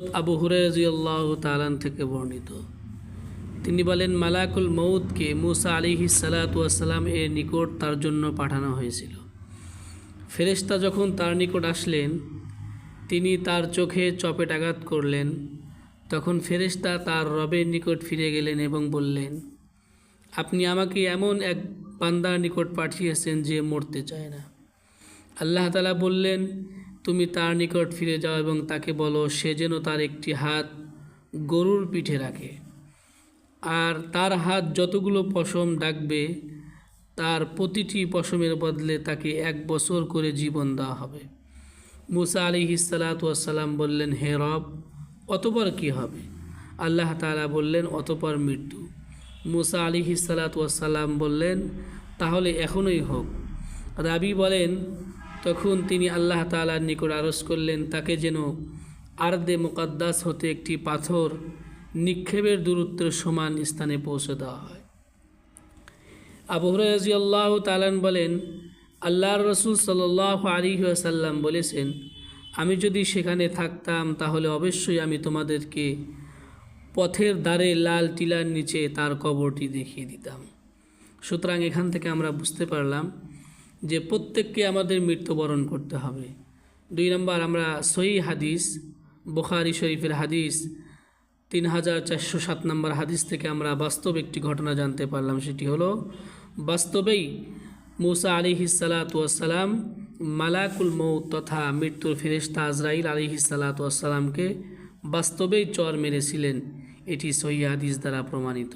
আবু হুরাইজিয়াল্লাহ তালান থেকে বর্ণিত। তিনি বলেন, মালাকুল মৌদকে মুসা আলিহি সালাতাম এর নিকট তার জন্য পাঠানো হয়েছিল। ফেরেশতা যখন তার নিকট আসলেন, তিনি তার চোখে চপেট আঘাত করলেন। তখন ফেরেশতা তার রবের নিকট ফিরে গেলেন এবং বললেন, আপনি আমাকে এমন এক বান্দার নিকট পাঠিয়েছেন যে মরতে চায় না। আল্লাহ তালা বললেন তুমি তার নিকট ফিরে যাও এবং তাকে বলো, সে যেন তার একটি হাত গরুর পিঠে রাখে। আর তার হাত যতগুলো পশম ডাকবে, তার প্রতিটি পশমের বদলে তাকে এক বছর করে জীবন দেওয়া হবে। মুসা আলী হিসালাতাম বললেন, হে রব, অতপর কি হবে? আল্লাহ তালা বললেন, অতপর মৃত্যু। মুসা আলী হিসালাতাম বললেন, তাহলে এখনই হোক। রাবি বলেন তখন তিনি আল্লাহ তালার নিকট আরজ করলেন, তাকে যেন আর্দে মোকাদ্দাস হতে একটি পাথর নিক্ষেপের দূরত্বের সমান স্থানে পৌঁছে দেওয়া হয়। আবু হরাজি আল্লাহ তালান বলেন, আল্লাহর রসুল সাল্লাহ আলী আসাল্লাম বলেছেন, আমি যদি সেখানে থাকতাম তাহলে অবশ্যই আমি তোমাদেরকে পথের দ্বারে লাল টিলার নিচে তার কবরটি দেখিয়ে দিতাম। সুতরাং এখান থেকে আমরা বুঝতে পারলাম যে প্রত্যেককে আমাদের মৃত্যুবরণ করতে হবে। দুই নম্বর, আমরা সহি হাদিস, বুখারি শরীফের হাদিস, তিন হাজার চারশো সাত নম্বর হাদিস থেকে আমরা বাস্তব একটি ঘটনা জানতে পারলাম, সেটি হলো, বাস্তবেই মুসা আলী হিসালাতাম মালাকুল মৌ তথা মৃত্যুর ফেরেস্তা আজরাইল আলী হিসালাতামকে বাস্তবেই চর মেরেছিলেন। এটি সহি হাদিস দ্বারা প্রমাণিত।